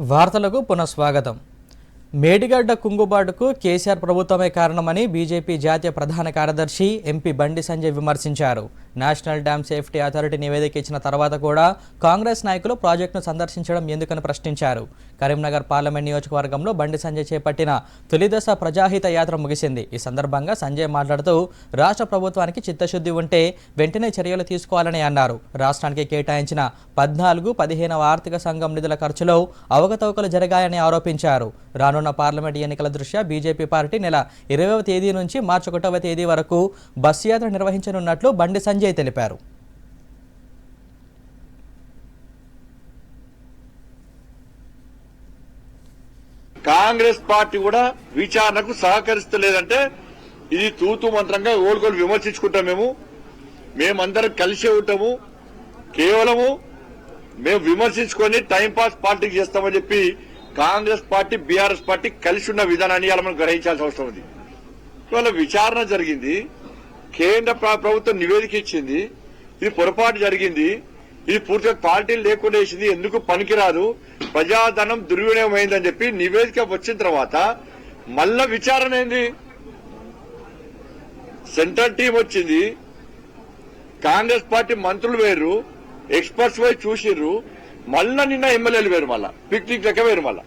వార్తలకు పునఃస్వాగతం. మేడిగడ్డ కుంగుబాటుకు కేసీఆర్ ప్రభుత్వమే కారణమని బీజేపీ జాతీయ ప్రధాన కార్యదర్శి ఎంపీ బండి సంజయ్ విమర్శించారు. నేషనల్ డ్యామ్ సేఫ్టీ అథారిటీ నివేదిక ఇచ్చిన తర్వాత కూడా కాంగ్రెస్ నాయకులు ప్రాజెక్టును సందర్శించడం ఎందుకని ప్రశ్నించారు. కరీంనగర్ పార్లమెంట్ నియోజకవర్గంలో బండి సంజయ్ చేపట్టిన తొలిదశ ప్రజాహిత యాత్ర ముగిసింది. ఈ సందర్భంగా సంజయ్ మాట్లాడుతూ రాష్ట్ర ప్రభుత్వానికి చిత్తశుద్ధి ఉంటే వెంటనే చర్యలు తీసుకోవాలని అన్నారు. రాష్ట్రానికి కేటాయించిన పద్నాలుగు పదిహేనవ ఆర్థిక సంఘం నిధుల ఖర్చులో అవకతవకలు జరిగాయని ఆరోపించారు. రానున్న పార్లమెంట్ ఎన్నికల దృష్ట్యా బీజేపీ పార్టీ నెల ఇరవైవ తేదీ నుంచి మార్చి ఒకటవ తేదీ వరకు బస్సు యాత్ర నిర్వహించనున్నట్లు బండి సంజయ్ తెలిపారు. కాంగ్రెస్ పార్టీ కూడా విచారణకు సహకరిస్తలేదంటే ఇది తూతు మంత్రంగా ఓడుకోలు విమర్శించుకుంటాం మేము. మేమందరం కలిసే ఉంటాము. కేవలము మేము విమర్శించుకొని టైంపాస్ పార్టీకి చేస్తామని చెప్పి కాంగ్రెస్ పార్టీ బీఆర్ఎస్ పార్టీ కలిసి ఉన్న విధానాన్ని ఇలా మనం గ్రహించాల్సిన అవసరం ఉంది. ఇవాళ విచారణ జరిగింది. కేంద్ర ప్రభుత్వం నివేదిక ఇచ్చింది. ఇది పొరపాటు జరిగింది. ఇది పూర్తిగా పార్టీలు లేకుండా వేసింది. ఎందుకు పనికిరాదు? ప్రజాధనం దుర్వినియోగం అయిందని చెప్పి నివేదిక వచ్చిన తర్వాత మళ్ళా విచారణ ఏంది? సెంట్రల్ టీం వచ్చింది. కాంగ్రెస్ పార్టీ మంత్రులు వేరు. ఎక్స్పర్ట్స్ పోయి చూసిర్రు. మళ్ళా నిన్న ఎమ్మెల్యేలు వేరు మళ్ళా. పిక్నిక్ లెక్క వేరు మళ్ళా.